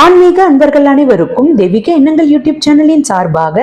ஆன்மீக அன்பர்கள் அனைவருக்கும் தெய்வீக எண்ணங்கள் யூடியூப் சேனலின் சார்பாக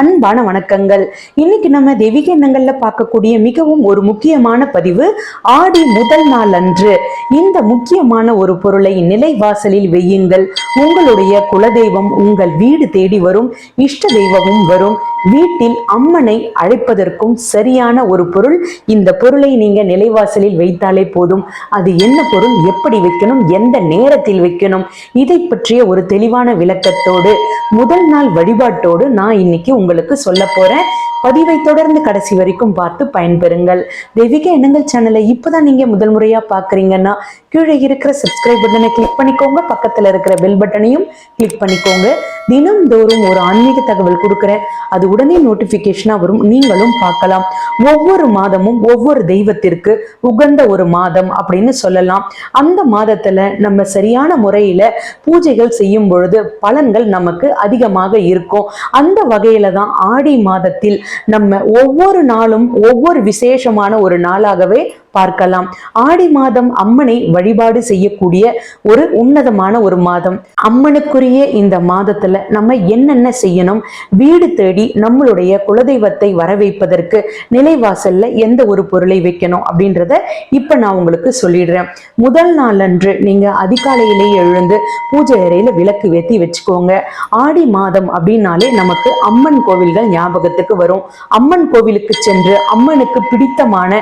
அன்பான வணக்கங்கள். இன்னைக்கு நம்ம தெய்வீக எண்ணங்கள்ல பார்க்கக்கூடிய மிகவும் ஒரு முக்கியமான பதிவு ஆடி முதல் நாள் அன்று. இந்த முக்கியமான ஒரு பொருளை நிலைவாசலில் வையுங்கள். உங்களுடைய குலதெய்வம் உங்கள் வீடு தேடி வரும் இஷ்ட தெய்வமும் வரும். வீட்டில் அம்மனை அழைப்பதற்கும் சரியான ஒரு பொருள். இந்த பொருளை நீங்க நிலைவாசலில் வைத்தாலே போதும். அது என்ன பொருள் எப்படி வைக்கணும் எந்த நேரத்தில் வைக்கணும் இதை பற்றிய ஒரு தெளிவான விளக்கத்தோடு முதல் நாள் வழிபாட்டோடு நான் இன்னைக்கு உங்களுக்கு சொல்ல போறேன். பதிவை தொடர்ந்து கடைசி வரைக்கும் பார்த்து பயன்பெறுங்கள். தெய்வீக எண்ணங்கள் சேனலை இப்போதான் நீங்க முதல் முறையா பாக்குறீங்கன்னா கீழே இருக்கிற சப்ஸ்கிரைப் பட்டனை கிளிக் பண்ணிக்கோங்க. பக்கத்துல இருக்கிற பெல் பட்டனையும் கிளிக் பண்ணிக்கோங்க. தினம்தோறும் ஒரு ஆன்மீக தகவல் கொடுக்குறேன். அது உடனே நோட்டிபிகேஷனா வரும். நீங்களும் பார்க்கலாம். ஒவ்வொரு மாதமும் ஒவ்வொரு தெய்வத்திற்கு உகந்த ஒரு மாதம் அப்படின்னு சொல்லலாம். அந்த மாதத்துல நம்ம சரியான முறையில பூஜைகள் செய்யும் பொழுது பலன்கள் நமக்கு அதிகமாக இருக்கும். அந்த வகையில தான் ஆடி மாதத்தில் நம்ம ஒவ்வொரு நாளும் ஒவ்வொரு விசேஷமான ஒரு நாளாகவே பார்க்கலாம். ஆடி மாதம் அம்மனை வழிபாடு செய்யக்கூடிய ஒரு உன்னதமான ஒரு மாதம். அம்மனுக்குரிய இந்த மாதத்துல நம்ம என்னென்ன செய்யணும்? வீடு தேடி நம்மளுடைய குலதெய்வத்தை வர வைப்பதற்கு நிலைவாசல்ல எந்த ஒரு பொருளை வைக்கணும் அப்படின்றத இப்ப நான் உங்களுக்கு சொல்லிடுறேன். முதல் நாள் அன்று நீங்க அதிகாலையிலேயே எழுந்து பூஜை அறையில விளக்கு ஏத்தி வச்சுக்கோங்க. ஆடி மாதம் அப்படின்னாலே நமக்கு அம்மன் கோவில்கள் ஞாபகத்துக்கு வரும். அம்மன் கோவிலுக்கு சென்று அம்மனுக்கு பிடித்தமான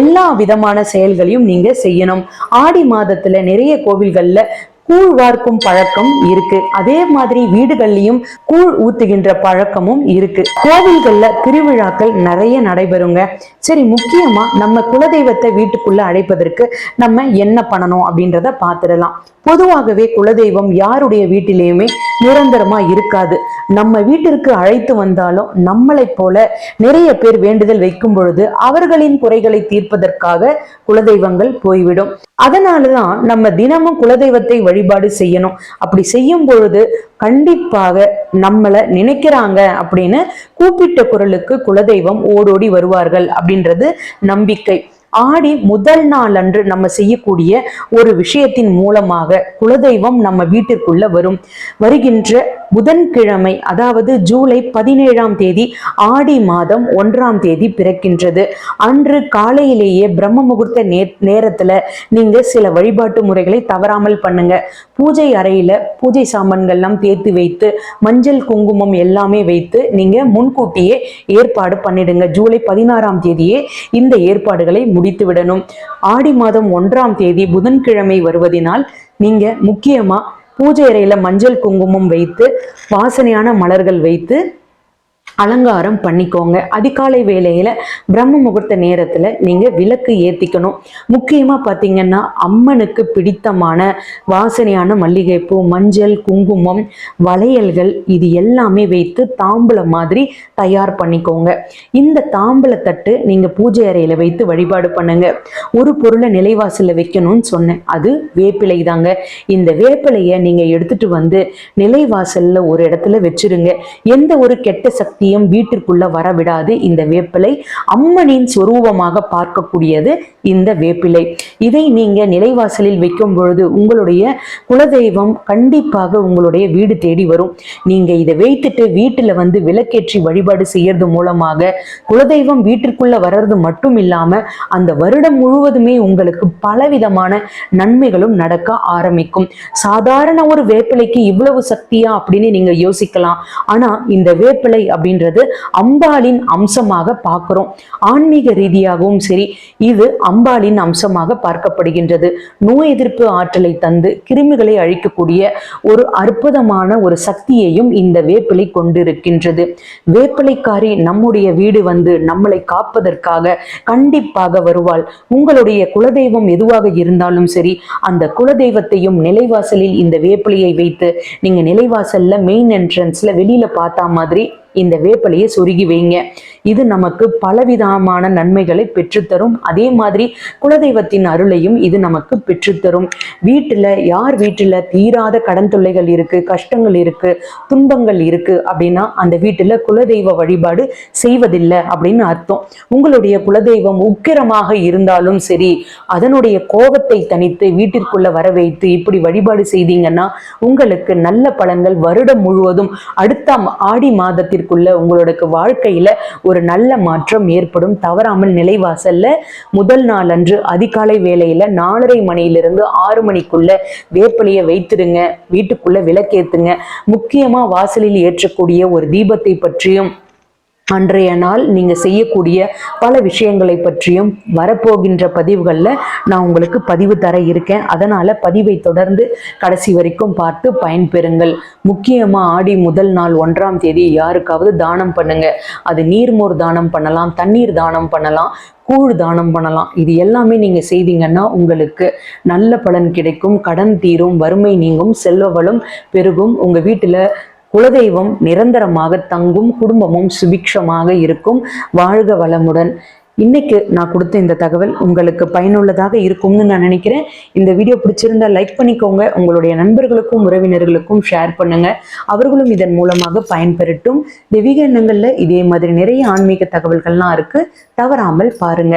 எல்லா விதமான செயல்களையும் நீங்க செய்யணும். ஆடி மாதத்துல நிறைய கோவில்கள்ல கூழ் வார்க்கும் பழக்கம் இருக்கு. அதே மாதிரி வீடுகள்லயும் கூழ் ஊத்துகின்ற பழக்கமும் இருக்கு. கோவில்கள்ல திருவிழாக்கள் நிறைய நடைபெறுங்க. சரி முக்கியமா நம்ம குலதெய்வத்தை வீட்டுக்குள்ள அழைப்பதற்கு நம்ம என்ன பண்ணணும் அப்படின்றத பாத்துடலாம் பொதுவாகவே குலதெய்வம் யாருடைய வீட்டிலேயுமே நிரந்தரமா இருக்காது. நம்ம வீட்டிற்கு அழைத்து வந்தாலும் நம்மளை போல நிறைய பேர் வேண்டுதல் வைக்கும் பொழுது அவர்களின் குறைகளை தீர்ப்பதற்காக குலதெய்வங்கள் போய்விடும். அதனாலதான் நம்ம தினமும் குலதெய்வத்தை வழிபாடு செய்யணும். அப்படி செய்யும் பொழுது கண்டிப்பாக நம்மளை நினைக்கிறாங்க அப்படின்னு கூப்பிட்ட குரலுக்கு குலதெய்வம் ஓடோடி வருவார்கள் அப்படின்றது நம்பிக்கை. ஆடி முதல் நாள் அன்று நம்ம செய்யக்கூடிய ஒரு விஷயத்தின் மூலமாக குலதெய்வம் நம்ம வீட்டிற்குள்ள வரும். வருகின்ற புதன்கிழமை அதாவது ஜூலை பதினேழாம் தேதி ஆடி மாதம் ஒன்றாம் தேதி பிறக்கின்றது. அன்று காலையிலேயே பிரம்ம முகூர்த்த நே நேரத்துல நீங்க சில வழிபாட்டு முறைகளை தவறாமல் பண்ணுங்க. பூஜை அறையில பூஜை சாமான்கள்லாம் தேர்த்து வைத்து மஞ்சள் குங்குமம் எல்லாமே வைத்து நீங்க முன்கூட்டியே ஏற்பாடு பண்ணிடுங்க. ஜூலை பதினாறாம் தேதியே இந்த ஏற்பாடுகளை முடித்து விடணும். ஆடி மாதம் ஒன்றாம் தேதி புதன்கிழமை வருவதினால் நீங்க முக்கியமா பூஜை அறையில மஞ்சள் குங்குமம் வைத்து வாசனையான மலர்கள் வைத்து அலங்காரம் பண்ணிக்கோங்க. அதிகாலை வேளையில பிரம்ம முகூர்த்த நேரத்துல நீங்க விளக்கு ஏத்திக்கணும். முக்கியமா பாத்தீங்கன்னா அம்மனுக்கு பிடித்தமான வாசனையான மல்லிகைப்பூ மஞ்சள் குங்குமம் வளையல்கள் இது எல்லாமே வைத்து தாம்பலம் மாதிரி தயார் பண்ணிக்கோங்க. இந்த தாம்பலத்தட்டு நீங்கள் நீங்க பூஜை அறையில வைத்து வழிபாடு பண்ணுங்க. ஒரு பொருளை நிலைவாசலில் வைக்கணும்னு சொன்னேன். அது வேப்பிலை தாங்க. இந்த வேப்பிலையை நீங்க எடுத்துட்டு வந்து நிலைவாசல்ல ஒரு இடத்துல வச்சிருங்க. எந்த ஒரு கெட்ட சக்தியும் வீட்டிற்குள்ள வரவிடாது இந்த வேப்பிலை அம்மனின் சொரூபமாக பார்க்கக்கூடியது இந்த வேப்பிலை. இதை நீங்க நிலைவாசலில் வைக்கும் பொழுது உங்களுடைய குலதெய்வம் கண்டிப்பாக உங்களுடைய வீடு தேடி வரும். நீங்க இதை வைத்துட்டு வீட்டுல வந்து விளக்கேற்றி வழிபாடு செய்யறது மூலமாக குலதெய்வம் வீட்டிற்குள்ள வர்றது மட்டும் இல்லாம அந்த வருடம் முழுவதுமே உங்களுக்கு பலவிதமான நன்மைகளும் நடக்க ஆரம்பிக்கும். சாதாரண ஒரு வேப்பிலைக்கு இவ்வளவு சக்தியா அப்படின்னு நீங்க யோசிக்கலாம். ஆனா இந்த வேப்பிலை அப்படின்னு அப்படின்றது அம்பாளின் அம்சமாக பார்க்கிறோம். ஆன்மீக ரீதியாகவும் சரி இது அம்பாளின் அம்சமாக பார்க்கப்படுகின்றது. நோய் எதிர்ப்பு ஆற்றலை தந்து கிருமிகளை அழிக்கக்கூடிய ஒரு அற்புதமான ஒரு சக்தியையும் இந்த வேப்பிலை கொண்டிருக்கின்றது. வேப்பிலைக்காரி நம்முடைய வீடு வந்து நம்மளை காப்பதற்காக கண்டிப்பாக வருவாள். உங்களுடைய குலதெய்வம் எதுவாக இருந்தாலும் சரி அந்த குலதெய்வத்தையும் நிலைவாசலில் இந்த வேப்பிலையை வைத்து நீங்க நிலைவாசல்ல மெயின் என்ட்ரன்ஸ்ல வெளியில பார்த்தா மாதிரி இந்த வேப்பிலையை சொருகி வைங்க. இது நமக்கு பலவிதமான நன்மைகளை பெற்றுத்தரும். அதே மாதிரி குலதெய்வத்தின் அருளையும் இது நமக்கு பெற்றுத்தரும். வீட்டுல யார் வீட்டுல தீராத கடன் தொல்லைகள் இருக்கு கஷ்டங்கள் இருக்கு துன்பங்கள் இருக்குது அப்படின்னா அந்த வீட்டில் குலதெய்வ வழிபாடு செய்வதில்லை அப்படின்னு அர்த்தம். உங்களுடைய குலதெய்வம் உக்கிரமாக இருந்தாலும் சரி அதனுடைய கோபத்தை தனித்து வீட்டிற்குள்ள வர வைத்து இப்படி வழிபாடு செய்தீங்கன்னா உங்களுக்கு நல்ல பலன்கள் வருடம் முழுவதும். அடுத்த ஆடி மாதத்திற்குள்ள உங்களுக்கு வாழ்க்கையில ஒரு நல்ல மாற்றம் ஏற்படும். தவறாமல் நிலைவாசல்ல முதல் நாள் அன்று அதிகாலை வேலையில நாலரை மணியிலிருந்து ஆறு மணிக்குள்ள வேப்பலையை வைத்திருங்க வீட்டுக்குள்ள விளக்கேத்துங்க. முக்கியமா வாசலில் ஏற்றக்கூடிய ஒரு தீபத்தை பற்றியும் அன்றைய நாள் நீங்கள் செய்யக்கூடிய பல விஷயங்களை பற்றியும் வரப்போகின்ற பதிவுகளில் நான் உங்களுக்கு பதிவு தர இருக்கேன். அதனால் பதிவை தொடர்ந்து கடைசி வரைக்கும் பார்த்து பயன்பெறுங்கள். முக்கியமாக ஆடி முதல் நாள் ஒன்றாம் தேதி யாருக்காவது தானம் பண்ணுங்க. அது நீர்மோர் தானம் பண்ணலாம் தண்ணீர் தானம் பண்ணலாம் கூழ் தானம் பண்ணலாம். இது எல்லாமே நீங்கள் செய்தீங்கன்னா உங்களுக்கு நல்ல பலன் கிடைக்கும். கடன் தீரும் வறுமை நீங்கும் செல்வ வளம் பெருகும். உங்கள் வீட்டில் குலதெய்வம் நிரந்தரமாக தங்கும் குடும்பமும் சுபிக்ஷமாக இருக்கும். வாழ்க வளமுடன். இன்னைக்கு நான் கொடுத்த இந்த தகவல் உங்களுக்கு பயனுள்ளதாக இருக்கும்னு நான் நினைக்கிறேன். இந்த வீடியோ பிடிச்சிருந்தா லைக் பண்ணிக்கோங்க. உங்களுடைய நண்பர்களுக்கும் உறவினர்களுக்கும் ஷேர் பண்ணுங்க. அவர்களும் இதன் மூலமாக பயன்பெறட்டும். தெய்வீக எண்ணங்கள்ல இதே மாதிரி நிறைய ஆன்மீக தகவல்கள்லாம் இருக்கு. தவறாமல் பாருங்க.